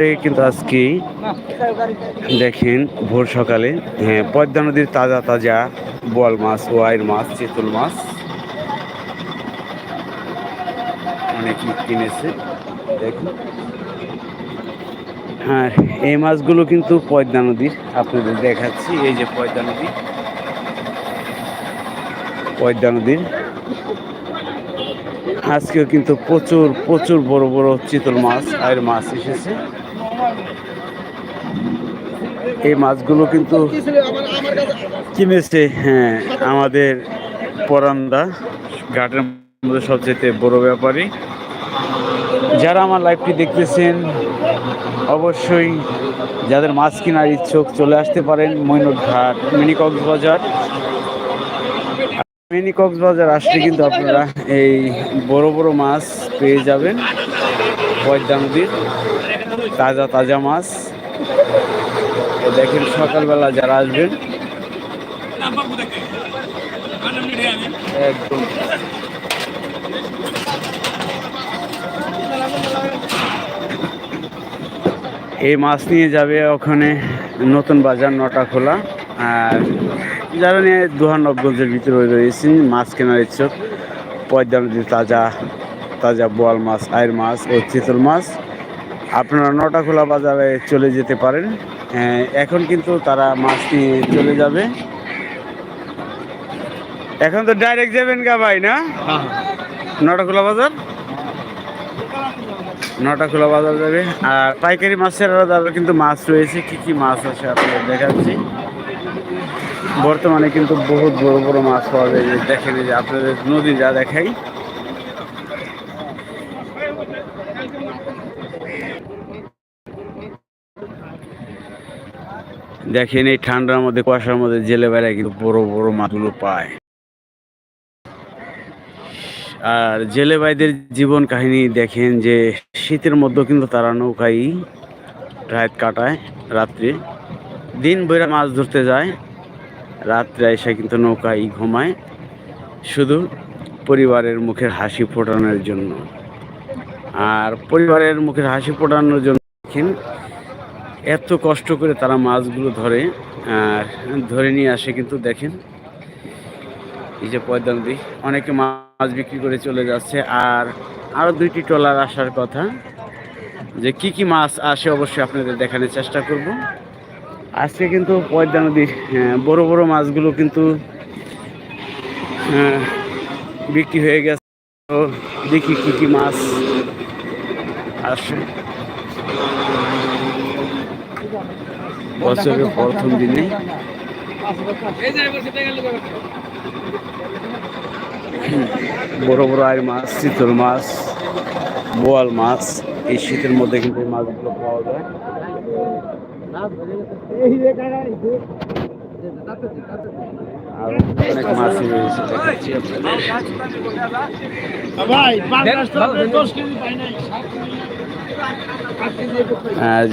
কিন্তু আজকে দেখেন ভোর সকালে হ্যাঁ পদ্মা নদীর তাজা তাজা বোয়াল মাছ, ওয়াইর মাছ, চিতল মাছ অনেক কিনেছে, দেখুন। হ্যাঁ এই মাছগুলো কিন্তু পদ্মা নদীর, আপনাদের দেখাচ্ছি, এই যে পদ্মা নদী। পদ্মা নদীর। আজকেও কিন্তু প্রচুর প্রচুর বড় বড় চিতল মাছ আর মাছ এসেছে। এই মাছগুলো কিন্তু কিনেছে হ্যাঁ আমাদের পরান্দা, ঘাটের মধ্যে সবচেয়ে বড় ব্যাপারী। যারা আমার লাইভটি দেখতেছেন, অবশ্যই যাদের মাছ কেনার ইচ্ছুক চলে আসতে পারেন মৈনট ঘাট মিনি কক্সবাজার মিনি কক্সবাজার আসলে কিন্তু আপনারা এই বড় বড় মাছ পেয়ে যাবেন, পয়দা নদীর। তাজা তাজা মাছ। দেখেন সকালবেলা যারা আসবেন, একদম। এই মাছ নিয়ে যাবে ওখানে নতুন বাজার নটা খোলা। আর যারা নিয়ে দুহানবগঞ্জের ভিতরে রয়েছেন মাছ কেনার ইচ্ছুক পয়দা নদীর তাজা তাজা বোয়াল মাছ আয়ের মাছ ও চিতল মাছ। আপনারা নটা খোলা বাজারে চলে যেতে পারেন। এখন কিন্তু তারা মাছ নিয়ে চলে যাবে। এখন তো ডাইরেক্ট যাবেন গা ভাই, না? নটা খোলা বাজার? নটা খোলা বাজার যাবে। আর পাইকারি মাছের আলাদা কিন্তু মাছ রয়েছে। কি কি মাছ আছে আপনাদের দেখাচ্ছি। বর্তমানে কিন্তু বহুত বড় বড় মাছ পাওয়া যায়। দেখেন যে আপনাদের নদী যা দেখাই। দেখেন এই ঠান্ডার মধ্যে, কুয়াশার মধ্যে জেলে বেড়ায় কিন্তু বড় বড় মাছগুলো পায়। আর জেলে ভাইদের জীবন কাহিনী দেখেন যে, শীতের মধ্যে কিন্তু তারা নৌকাই রাত কাটায়, রাত্রে। দিন বইরা মাছ ধরতে যায়, রাত্রে এসে কিন্তু নৌকায় ঘুমায়, শুধু পরিবারের মুখের হাসি ফোটানোর জন্য। আর পরিবারের মুখের হাসি ফোটানোর জন্য দেখেন এত কষ্ট করে তারা মাছগুলো ধরে আর ধরে নিয়ে আসে কিন্তু দেখেন এই যে পয়দা নদী অনেকে মাছ বিক্রি করে চলে যাচ্ছে। আর আরও দুইটি ট্রলার আসার কথা যে কি কি মাছ আসে অবশ্যই আপনাদের দেখানোর চেষ্টা করব। আজকে কিন্তু পয়দা নদীর হ্যাঁ, বড় বড় মাছগুলো কিন্তু হ্যাঁ, বিক্রি হয়ে গেছে। দেখি কি কি মাছ আসে। বছরের প্রথম দিনে। বড় বড় আয়ের মাছ চিতল মাছ বোয়াল মাছ এই শীতের মধ্যে কিন্তু এই মাছগুলো পাওয়া যায়। আর অনেক মাছই রয়েছে দেখাচ্ছি আপনাদের।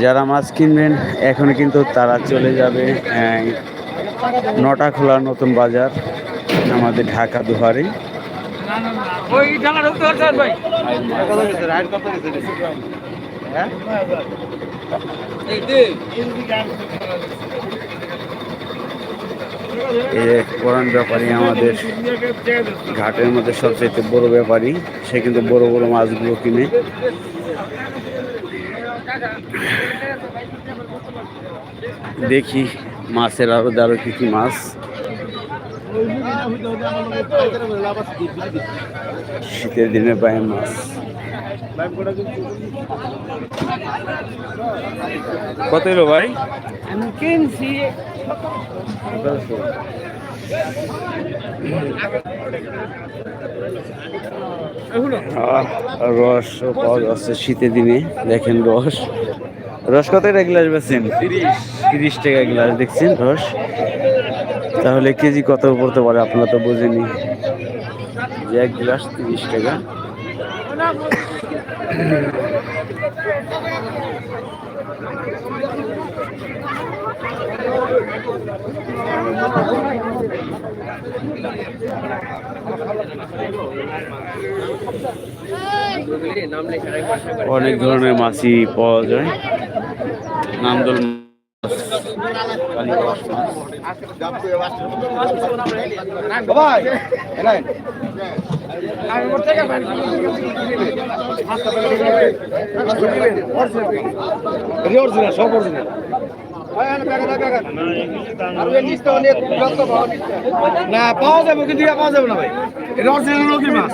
যারা মাছ কিনবেন, এখন কিন্তু তারা চলে যাবে নটা খোলা নতুন বাজার আমাদের ঢাকা দুহারে। পুরান ব্যাপারী আমাদের ঘাটের মধ্যে সবচেয়ে বড় ব্যাপারী, সে কিন্তু বড় বড় মাছগুলো কিনে। দেখি মাছের আরও আরও কি কি মাছ। শীতের দিনে পায় মাছ। কত এলো ভাই? আমি রস পাওয়া যাচ্ছে শীতের দিনে দেখেন রস। রস কত টাকা গ্লাস বেছেন তিরিশ। টাকা গ্লাস দেখছেন রস? তাহলে কেজি কত পড়তে পারে? আপনারা তো বোঝেনি যে এক গ্লাস তিরিশ টাকা। অনেক ধরনের মাছই পাওয়া যায়। নান্দল মাছ, মাছ। সব অরিজিনাল। না পাওয়া যাবে কিন্তু পাওয়া যাবে না ভাই। এটা অরিজিনাল নদীর মাছ।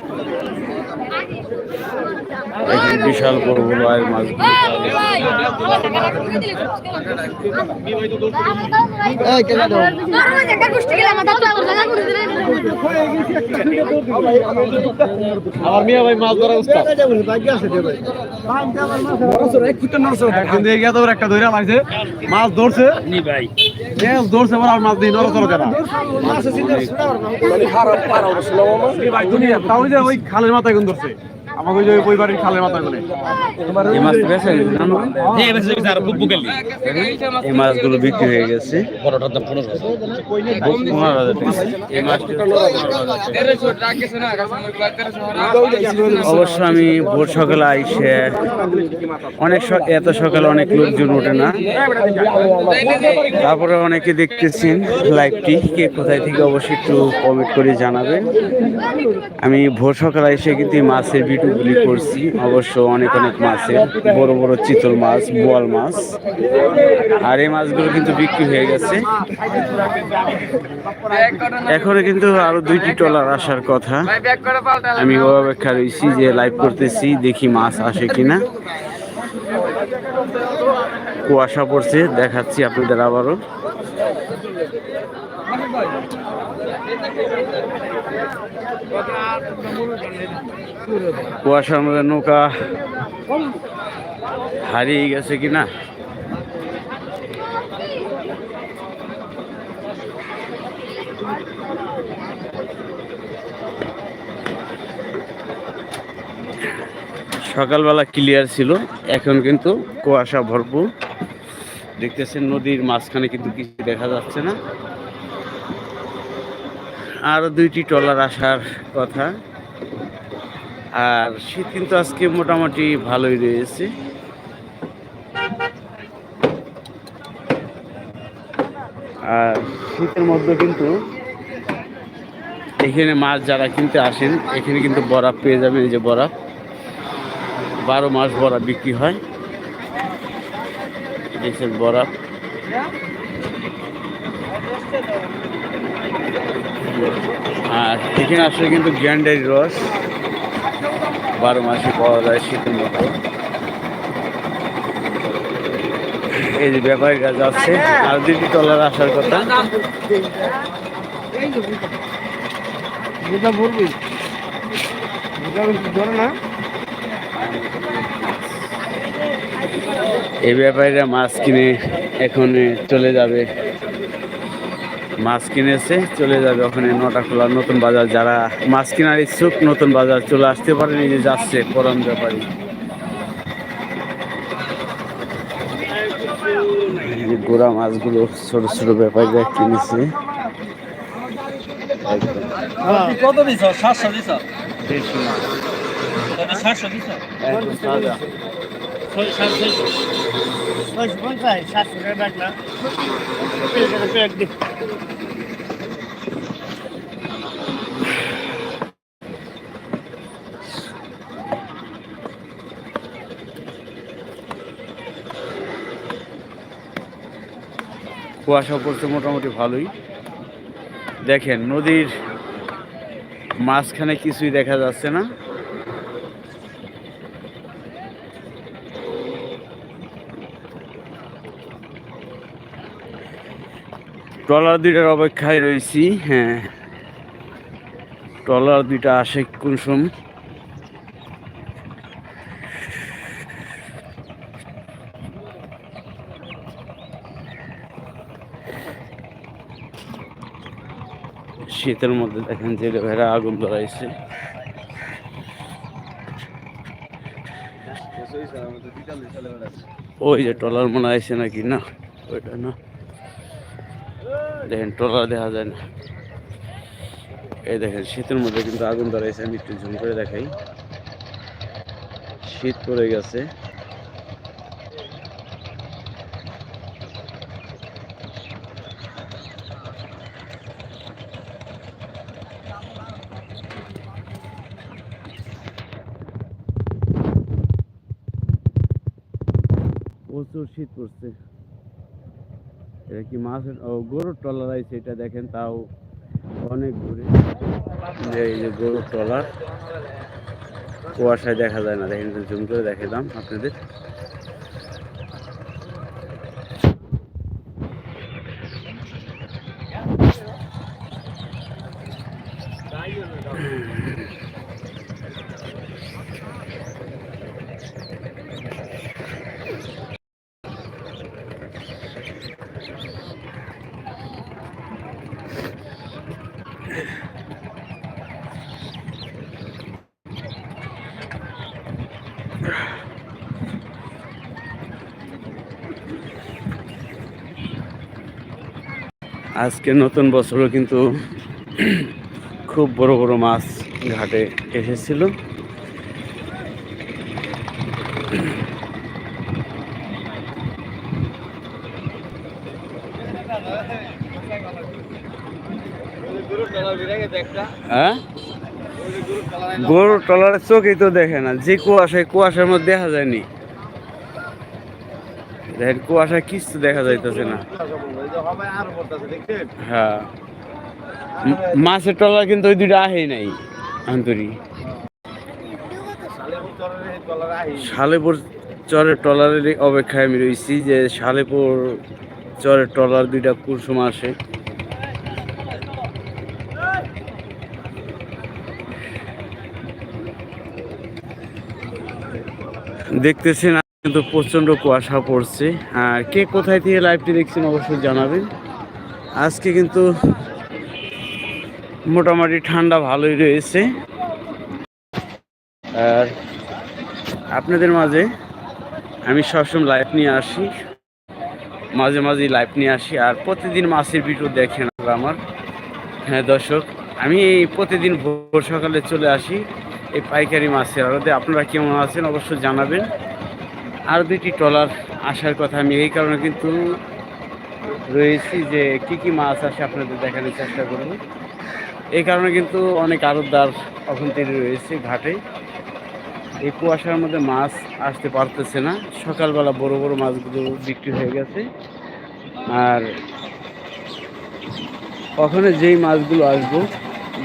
বিশাল বড় বড় আয়ের মাছ আমার মিয়া ভাই মাছ ধরা উস্তাদ একটা ধরে মাছ ধরছে। নি ভাই মাছ ধরছে বড় মাছ দিয়ে নরচর করে ভাই দুনিয়া তাও ওই খালের মাথায় ধরছে। আমাকে ওই ওই খালের মাথায় কোনে এই মাছ বেছে জানো এই মাছগুলো বিক্রি হয়ে গেছে। হাজার টাকা। এই মাছটি অবশ্য আমি ভোর সকালে আইসে অনেক এত সকালে অনেক লোকজন ওঠে না। তারপরে অনেকে দেখতেছেন লাইভটি কে কোথায় থেকে অবশ্যই একটু কমেন্ট করে জানাবেন। আমি ভোর সকালে এসে কিন্তু মাছের ভিডিওগুলি করছি। অবশ্য অনেক অনেক মাছের বড় বড় চিতল মাছ, বোয়াল মাছ। আর এই মাছগুলো কিন্তু বিক্রি হয়ে গেছে। এখনও কিন্তু আরও দুইটি ট্রলার আসার কথা। আমি অপেক্ষা রয়েছি যে লাইভ করতেছি, দেখি মাছ আসে কিনা। কুয়াশা পড়ছে, দেখাচ্ছি আপনাদের আবারও। কুয়াশার মধ্যে নৌকা হারিয়ে গেছে কিনা সকালবেলা ক্লিয়ার ছিল, এখন কিন্তু কুয়াশা ভরপুর। দেখতেছেন নদীর মাঝখানে কিন্তু কিছু দেখা যাচ্ছে না। আরও দুইটি ট্রলার আসার কথা। আর শীত কিন্তু আজকে মোটামুটি ভালোই রয়েছে। আর শীতের মধ্যে কিন্তু এখানে মাছ যারা কিনতে আসেন, এখানে কিন্তু বরফ পেয়ে যাবেন, এই যে বরফ। বারো মাস বরফ বিক্রি হয়। দেখছেন বরফ। আর এখানে আসলে কিন্তু গ্যান্ডারি রস। বারো মাসে পাওয়া যায় শীতের মতো এই যে ব্যাপারীরা যাচ্ছে আর দুটি তলার আসার কথা। যেটা ধরে না। এই ব্যাপারীরা মাছ কিনে এখন চলে যাবে। মাছ কিনেছে চলে যাবে ওখানে নটা খোলা নতুন বাজার। যারা মাছ কেনার ইচ্ছুক নতুন বাজার চলে আসতে পারেন এই যে যাচ্ছে পরম ব্যাপারী। গোড়া মাছগুলো ছোট ছোট ব্যাপারীরা কিনেছে। কত দিছ? সাতশো দিছ? সাতশো দিছ। কুয়াশা পড়ছে মোটামুটি ভালোই। দেখেন নদীর মাঝখানে কিছুই দেখা যাচ্ছে না। ট্রলার দুইটার অপেক্ষায় রয়েছি হ্যাঁ। ট্রলার দুইটা আসে কোন সময়? শীতের মধ্যে দেখেন জেলে ভেড়া আগুন ধরাইছে। ওই যে ট্রলার মনে আছে নাকি? না, ওইটা না। দেখেন ট্রলার দেখা যায় না। এই দেখেন, শীতের মধ্যে কিন্তু আগুন ধরাইছে, আমি একটু ঝুম করে দেখাই। শীত পড়ে গেছে। প্রচুর শীত পড়ছে। এটা কি মাছ ও, গরুর ট্রলার আছে এটা দেখেন, তাও অনেক ঘুরে এই যে গরুর ট্রলার, কুয়াশায় দেখা যায় না। দেখেন জুম করে দেখে দাম আপনাদের। আজকে নতুন বছরও কিন্তু খুব বড় বড় মাছ ঘাটে এসেছিল হ্যাঁ গরুর টলারের চোখেই তো দেখে না, যে কুয়াশায় কুয়াশার মধ্যে দেখা যায়নি। দেখেন, কুয়াশায় কিছু দেখা যাইতেছে না। হ্যাঁ। মাছের টলার কিন্তু ওই দুইটা আহেই নাই, আন্তরি। সালেপুর চরের ট্রলারের অপেক্ষায় আমি রয়েছি যে সালেপুর চরের ট্রলার দুইটা কুসুম আসে। দেখতেছেন কিন্তু প্রচণ্ড কুয়াশা পড়ছে। আর কে কোথায় থেকে লাইভটি দেখছেন অবশ্যই জানাবেন। আজকে কিন্তু মোটামুটি ঠান্ডা ভালোই রয়েছে। আর আপনাদের মাঝে আমি সবসময় লাইভ নিয়ে আসি। মাঝে মাঝে লাইভ নিয়ে আসি। আর প্রতিদিন মাছের ভিডিও দেখেন আমার। হ্যাঁ দর্শক, আমি এই প্রতিদিন ভোর সকালে চলে আসি। এই পাইকারি মাছের আড়তে আপনারা কেমন আছেন অবশ্যই জানাবেন। আর দুইটি ট্রলার আসার কথা আমি এই কারণে কিন্তু রয়েছি যে কি কি মাছ আসে আপনাদের দেখানোর চেষ্টা করব। এই কারণে কিন্তু অনেক আরতদার অভ্যন্তরী রয়েছে ঘাটে। এই কুয়াশার মধ্যে মাছ আসতে পারতেছে না। সকালবেলা বড় বড় মাছগুলো বিক্রি হয়ে গেছে। আর কখনো যেই মাছগুলো আসব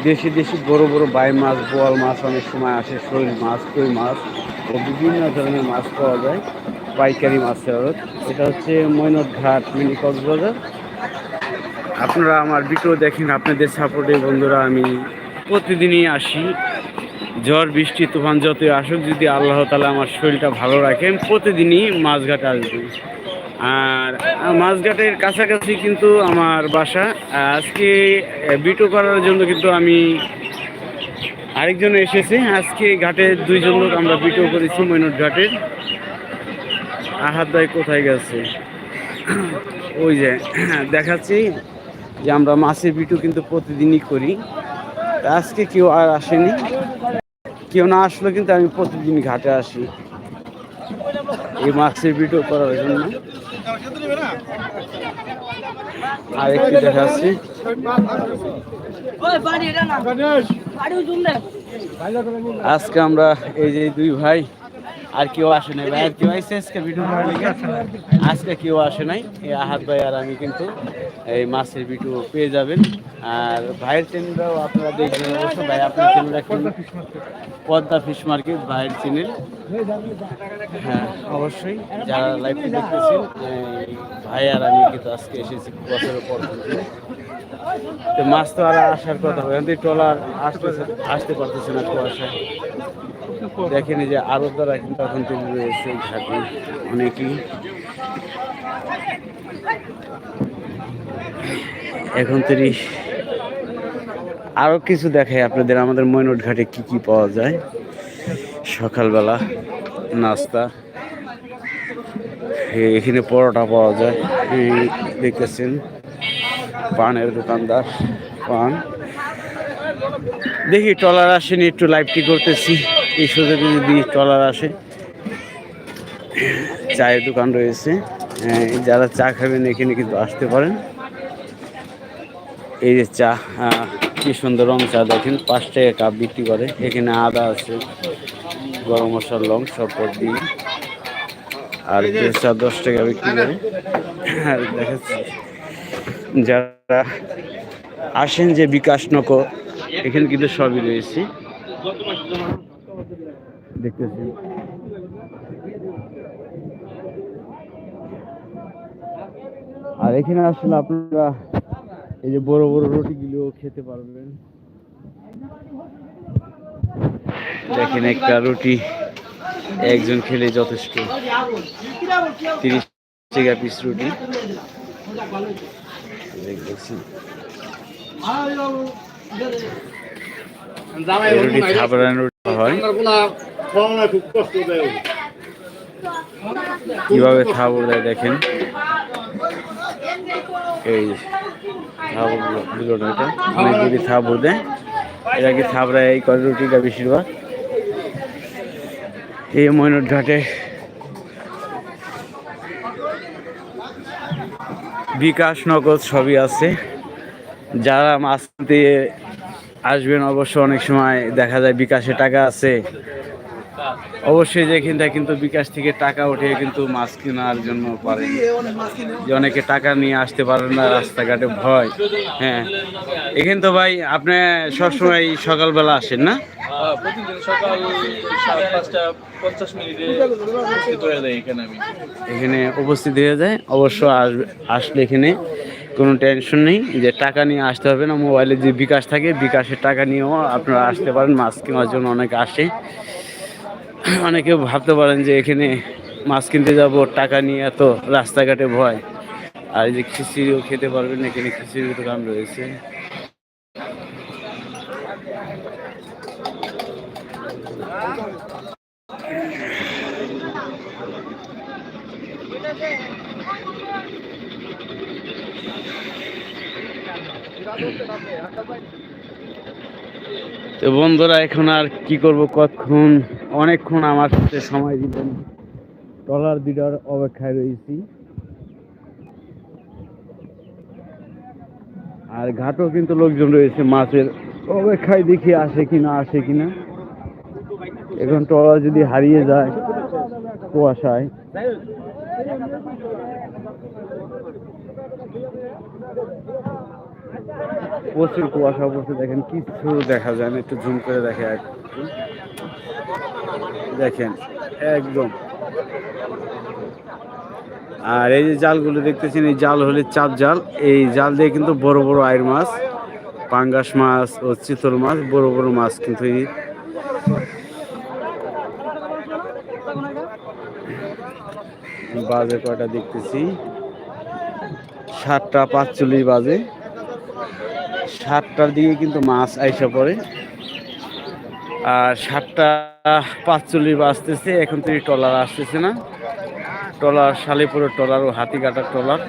দেশি দেশি বড় বড় বাই মাছ, বোয়াল মাছ অনেক সময় আসে শৈল মাছ, কই মাছ, ও বিভিন্ন ধরনের মাছ পাওয়া যায়, পাইকারি মাছের আড়ত এটা হচ্ছে মৈনট ঘাট, মিনি কক্সবাজার। আপনারা আমার ভিডিও দেখেন, আপনাদের সাপোর্টে বন্ধুরা, আমি প্রতিদিনই আসি। ঝড়, বৃষ্টি, তুফান যতই আসুক, যদি আল্লাহ তালা আমার শরীরটা ভালো রাখেন, প্রতিদিনই মাছঘাটে আসব। আর মাছঘাটের কাছাকাছি কিন্তু আমার বাসা। আজকে বিটো করার জন্য কিন্তু আমি আরেকজন এসেছে। আজকে ঘাটে দুইজন লোক আমরা বিটো করেছি মৈনট ঘাটের। আহাত ভাই কোথায় গেছে? ওই যে, দেখাচ্ছি যে আমরা মাছের ভিডিও কিন্তু প্রতিদিনই করি। আজকে কেউ আর আসেনি। কেউ না আসলে কিন্তু আমি প্রতিদিন ঘাটে আসি। এই মাছের ভিডিও করার জন্য। আর একটু দেখাচ্ছি ওই বাড়ি এটা না। বাড়ি জুম দে আজকে আমরা এই যে দুই ভাই আর কেউ আসে নাই। ভাই আর কেউ আসছে আজকে ভিডিও করার আজকে কেউ আসে নাই। এই আহাত ভাই আর আমি কিন্তু এই মাছের ভিডিও পেয়ে যাবেন। আর ভাইয়ের চ্যানেলটাও আপনারা দেখবেন অবশ্য। ভাই, আপনার চ্যানেলটা কি পদ্মা ফিশ মার্কেট ভাইয়ের চ্যানেল হ্যাঁ অবশ্যই যারা লাইভটি দেখতেছেন ভাই আর আমি কিন্তু আজকে এসেছি বছরের পর মাছ তো আর আসার কথা হবে ট্রলার আসতেছে আসতে পারতেছে না কুয়াশায়। দেখেন যে আরও দ্বারা কিন্তু এখন তৈরি রয়েছে ঘাটে অনেকেই। এখন তৈরি আরও কিছু দেখাই আপনাদের, আমাদের ময়নট ঘাটে কি কি পাওয়া যায়? সকালবেলা নাস্তা। এখানে পরোটা পাওয়া যায়। দেখতেছেন, পানের দোকানদার পান। দেখি ট্রলার আসেনি, একটু লাইভটি করতেছি। এই সুযোগে ট্রলার আসে, চায়ের দোকান রয়েছে। যারা চা খাবেন, এখানে কিন্তু আসতে পারেন। এই যে চা কি সুন্দর রং চা দেখেন, পাঁচ টাকা কাপ বিক্রি করে। এখানে আদা আছে, গরম মশলার লং সব দিয়ে। আর চা দশ টাকা বিক্রি করে। আর দেখাচ্ছি, যারা আসেন যে বিকাশ নগর, এখানে কিন্তু সবই রয়েছে। দেখতেছি। আর এখানে আসলে আপনারা এই যে বড় বড় রুটিগুলো খেতে পারবেন। দেখেন একটা রুটি, একজন খেলে যথেষ্ট। তিরিশ পিস রুটি। রুটি সাবরান রুটি কীভাবে থাবর দেয় দেখেন। এই থাবর না এটা অনেকগুলি থাবর দেয় এরা কি থাবড়ায় এই করে রুটিটা বেশিরভাগ? এই ময়নট ঘাটে। বিকাশ নগদ সবই আছে। যারা মাছ কিনতে আসবেন অবশ্য অনেক সময় দেখা যায় বিকাশে টাকা আছে। অবশ্যই যেখানটা কিন্তু বিকাশ থেকে টাকা উঠে কিন্তু মাছ কেনার জন্য পারেন। যে অনেকে টাকা নিয়ে আসতে পারেন না রাস্তাঘাটে ভয়। হ্যাঁ। এখানে তো ভাই আপনি সবসময় সকালবেলা আসেন না? এখানে উপস্থিত হয়ে যায়। অবশ্য আসবে আসলে এখানে কোনো টেনশন নেই, যে টাকা নিয়ে আসতে হবে না মোবাইলে যে বিকাশ থাকে, বিকাশের টাকা নিয়েও আপনারা আসতে পারেন মাছ কেনার জন্য অনেকে আসে। অনেকে ভাবতে পারেন যে এখানে মাছ কিনতে যাব, টাকা নিয়ে এত রাস্তাঘাটে ভয়। আর এই যে খিচুড়িও খেতে পারবেন, এখানে খিচুড়ির দোকান রয়েছে। তো বন্ধুরা, এখন আর কি করব কতক্ষণ? অনেকক্ষণ আমার সাথে সময় দিলেন। ট্রলার দুটার অপেক্ষায় রয়েছি। আর ঘাটও কিন্তু লোকজন রয়েছে মাছের। অপেক্ষায় দেখি আসে কিনা আসে কিনা এখন ট্রলার যদি হারিয়ে যায়, কুয়াশায়। প্রচুর কুয়াশা পড়ছে দেখেন কিছু দেখা যায় না, একটু জুম করে দেখে দেখেন, একদম। আর এই যে জালগুলো দেখতেছেন, এই জাল হলে চাপ জাল। এই জাল দিয়ে কিন্তু বড় বড় আয়ের মাছ, পাঙ্গাস মাছ ও চিতল মাছ, বড় বড় মাছ কিন্তু এই বাজে কয়টা দেখতেছি। সাতটা পাঁচচল্লিশ বাজে। সাতটার দিকে কিন্তু মাছ আইসা পড়ে। আর সাতটা পাঁচচল্লিশ বাজতেছে, এখন তো ট্রলার আসতেছে না। ট্রলার, শালিপুরের ট্রলার ও হাতি কাটার ট্রলার।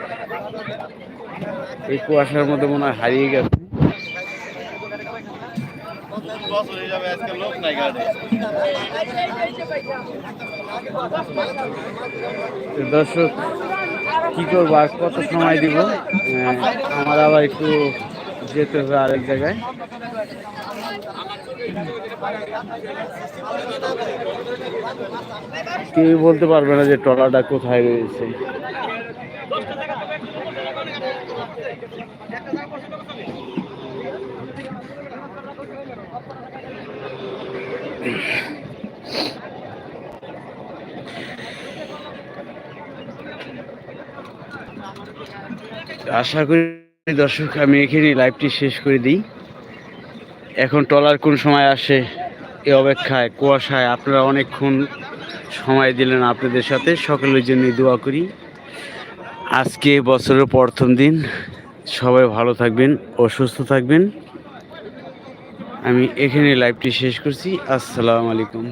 এই কুয়াশার মধ্যে মনে হয় হারিয়ে গেছে। দর্শক কি করব আর কত সময় দিব? আমার আবার একটু যেতে হবে আরেক জায়গায়। কেউ বলতে পারবে না যে টলাটা কোথায় রয়েছে। আশা করি দর্শক, আমি এখানে লাইভটি শেষ করে দিই। এখন ট্রলার কোন সময় আসে এ অপেক্ষায়, কুয়াশায় আপনারা অনেকক্ষণ সময় দিলেন আপনাদের সাথে, সকলের জন্য দোয়া করি। আজকে বছরের প্রথম দিন, সবাই ভালো থাকবেন ও সুস্থ থাকবেন। আমি এখানে লাইভটি শেষ করছি, আসসালামু আলাইকুম।